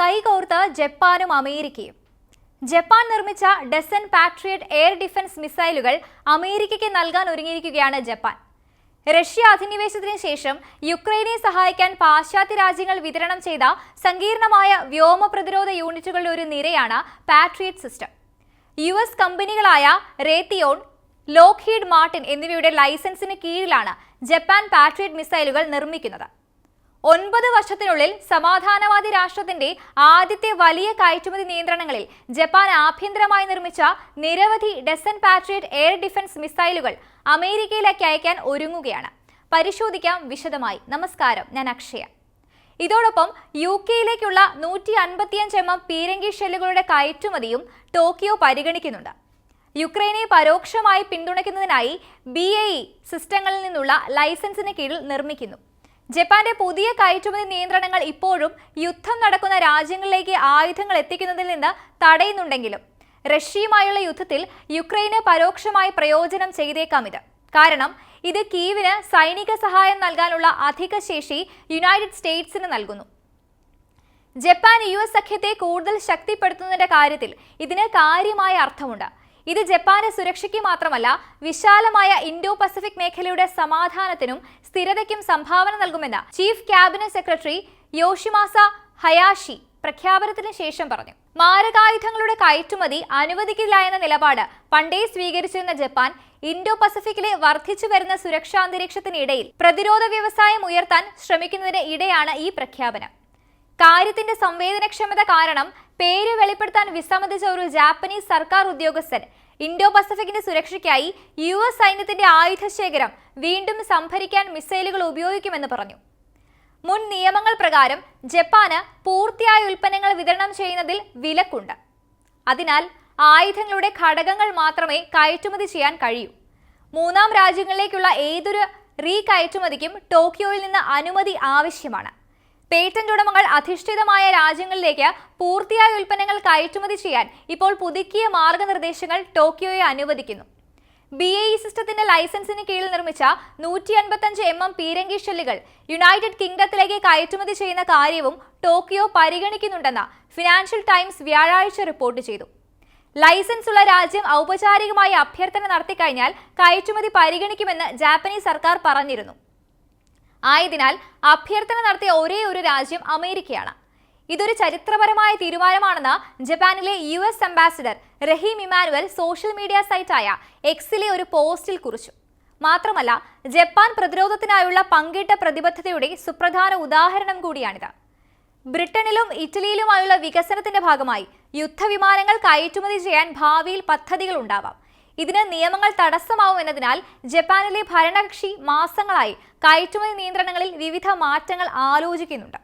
കൈകോർത്ത് ജപ്പാനും അമേരിക്കയും. ജപ്പാൻ നിർമ്മിച്ച ഡസൻ പാട്രിയറ്റ് എയർ ഡിഫൻസ് മിസൈലുകൾ അമേരിക്കയ്ക്ക് നൽകാൻ ഒരുങ്ങിയിരിക്കുകയാണ് ജപ്പാൻ. റഷ്യ അധിനിവേശത്തിന് ശേഷം യുക്രൈനെ സഹായിക്കാൻ പാശ്ചാത്യ രാജ്യങ്ങൾ വിതരണം ചെയ്ത സങ്കീർണമായ വ്യോമ പ്രതിരോധ യൂണിറ്റുകളുടെ ഒരു നിരയാണ് പാട്രിയറ്റ് സിസ്റ്റം. യു എസ് കമ്പനികളായ റേത്തിയോൺ ലോക്ക്ഹീഡ് മാർട്ടിൻ എന്നിവയുടെ ലൈസൻസിന് കീഴിലാണ് ജപ്പാൻ പാട്രിയറ്റ് മിസൈലുകൾ നിർമ്മിക്കുന്നത്. ഒൻപത് വർഷത്തിനുള്ളിൽ സമാധാനവാദി രാഷ്ട്രത്തിന്റെ ആദ്യത്തെ വലിയ കയറ്റുമതി നിയന്ത്രണങ്ങളിൽ ജപ്പാൻ ആഭ്യന്തരമായി നിർമ്മിച്ച നിരവധി ഡെസൻ പാട്രിയറ്റ് എയർ ഡിഫൻസ് മിസൈലുകൾ അമേരിക്കയിലേക്ക് അയക്കാൻ ഒരുങ്ങുകയാണ്. പരിശോധിക്കാം വിശദമായി. നമസ്കാരം. ഞാൻ അക്ഷയ. ഇതോടൊപ്പം യു കെയിലേക്കുള്ള നൂറ്റി അൻപത്തിയഞ്ച് എം എം പീരങ്കി ഷെല്ലുകളുടെ കയറ്റുമതിയും ടോക്കിയോ പരിഗണിക്കുന്നുണ്ട്. യുക്രൈനെ പരോക്ഷമായി പിന്തുണയ്ക്കുന്നതിനായി ബി എ ഇ സിസ്റ്റങ്ങളിൽ നിന്നുള്ള ലൈസൻസിന് കീഴിൽ നിർമ്മിക്കുന്നു. ജപ്പാന്റെ പുതിയ കയറ്റുമതി നിയന്ത്രണങ്ങൾ ഇപ്പോഴും യുദ്ധം നടക്കുന്ന രാജ്യങ്ങളിലേക്ക് ആയുധങ്ങൾ എത്തിക്കുന്നതിൽ നിന്ന് തടയുന്നുണ്ടെങ്കിലും റഷ്യയുമായുള്ള യുദ്ധത്തിൽ യുക്രൈന് പരോക്ഷമായി പ്രയോജനം ചെയ്തേക്കാം ഇത്. കാരണം ഇത് കീവിന് സൈനിക സഹായം നൽകാനുള്ള അധിക ശേഷി യുണൈറ്റഡ് സ്റ്റേറ്റ്സിന് നൽകുന്നു. ജപ്പാൻ യു എസ് സഖ്യത്തെ കൂടുതൽ ശക്തിപ്പെടുത്തുന്നതിന്റെ കാര്യത്തിൽ ഇതിന് കാര്യമായ അർത്ഥമുണ്ട്. ഇത് ജപ്പാന്റെ സുരക്ഷയ്ക്ക് മാത്രമല്ല വിശാലമായ ഇൻഡോ പസഫിക് മേഖലയുടെ സമാധാനത്തിനും സ്ഥിരതയ്ക്കും സംഭാവന നൽകുമെന്ന് chief cabinet secretary Yoshimasa Hayashi പ്രഖ്യാപനത്തിന് ശേഷം പറഞ്ഞു. മാരകായുധങ്ങളുടെ കയറ്റുമതി അനുവദിക്കില്ല എന്ന നിലപാട് പണ്ടേ സ്വീകരിച്ചിരുന്ന ജപ്പാൻ ഇൻഡോ പസഫിക്കിലെ വർദ്ധിച്ചു വരുന്ന സുരക്ഷാ അന്തരീക്ഷത്തിനിടയിൽ പ്രതിരോധ വ്യവസായം ഉയർത്താൻ ശ്രമിക്കുന്നതിന് ഇടയാണ് ഈ പ്രഖ്യാപനം. കാര്യത്തിന്റെ സംവേദനക്ഷമത കാരണം പേര് വെളിപ്പെടുത്താൻ വിസമ്മതിച്ച ഒരു ജാപ്പനീസ് സർക്കാർ ഉദ്യോഗസ്ഥൻ ഇൻഡോ പസഫിക്കിന്റെ സുരക്ഷയ്ക്കായി യു എസ് സൈന്യത്തിന്റെ ആയുധശേഖരം വീണ്ടും സംഭരിക്കാൻ മിസൈലുകൾ ഉപയോഗിക്കുമെന്ന് പറഞ്ഞു. മുൻ നിയമങ്ങൾ പ്രകാരം ജപ്പാന് പൂർത്തിയായ ഉൽപ്പന്നങ്ങൾ വിതരണം ചെയ്യുന്നതിൽ വിലക്കുണ്ട്. അതിനാൽ ആയുധങ്ങളുടെ ഘടകങ്ങൾ മാത്രമേ കയറ്റുമതി ചെയ്യാൻ കഴിയൂ. മൂന്നാം രാജ്യങ്ങളിലേക്കുള്ള ഏതൊരു റീ കയറ്റുമതിക്കും ടോക്കിയോയിൽ നിന്ന് അനുമതി ആവശ്യമാണ്. പേറ്റന്റ് ഉടമകൾ അധിഷ്ഠിതമായ രാജ്യങ്ങളിലേക്ക് പൂർത്തിയായ ഉൽപ്പന്നങ്ങൾ കയറ്റുമതി ചെയ്യാൻ ഇപ്പോൾ പുതുക്കിയ മാർഗനിർദ്ദേശങ്ങൾ ടോക്കിയോയെ അനുവദിക്കുന്നു. ബി എ ഇ സിസ്റ്റത്തിന്റെ ലൈസൻസിന് കീഴിൽ നിർമ്മിച്ച നൂറ്റി അൻപത്തഞ്ച് എം എം പീരങ്കി ഷെല്ലുകൾ യുണൈറ്റഡ് കിങ്ഡത്തിലേക്ക് കയറ്റുമതി ചെയ്യുന്ന കാര്യവും ടോക്കിയോ പരിഗണിക്കുന്നുണ്ടെന്ന് ഫിനാൻഷ്യൽ ടൈംസ് വ്യാഴാഴ്ച റിപ്പോർട്ട് ചെയ്തു. ലൈസൻസ് ഉള്ള രാജ്യം ഔപചാരികമായി അഭ്യർത്ഥന നടത്തിക്കഴിഞ്ഞാൽ കയറ്റുമതി പരിഗണിക്കുമെന്ന് ജാപ്പനീസ് സർക്കാർ പറഞ്ഞിരുന്നു. ആയതിനാൽ അഭ്യർത്ഥന നടത്തിയ ഒരേ ഒരു രാജ്യം അമേരിക്കയാണ്. ഇതൊരു ചരിത്രപരമായ തീരുമാനമാണെന്ന് ജപ്പാനിലെ U S ambassador Rahm Emanuel social media സൈറ്റായ എക്സിലെ ഒരു പോസ്റ്റിൽ കുറിച്ചു. മാത്രമല്ല ജപ്പാൻ പ്രതിരോധത്തിനായുള്ള പങ്കിട്ട പ്രതിബദ്ധതയുടെ സുപ്രധാന ഉദാഹരണം കൂടിയാണിത്. ബ്രിട്ടനിലും ഇറ്റലിയിലുമായുള്ള വികസനത്തിന്റെ ഭാഗമായി യുദ്ധവിമാനങ്ങൾ കയറ്റുമതി ചെയ്യാൻ ഭാവിയിൽ പദ്ധതികൾ ഉണ്ടാവാം. ഇതിന് നിയമങ്ങൾ തടസ്സമാവുമെന്നതിനാൽ ജപ്പാനിലെ ഭരണകക്ഷി മാസങ്ങളായി കയറ്റുമതി നിയന്ത്രണങ്ങളിൽ വിവിധ മാറ്റങ്ങൾ ആലോചിക്കുന്നുണ്ട്.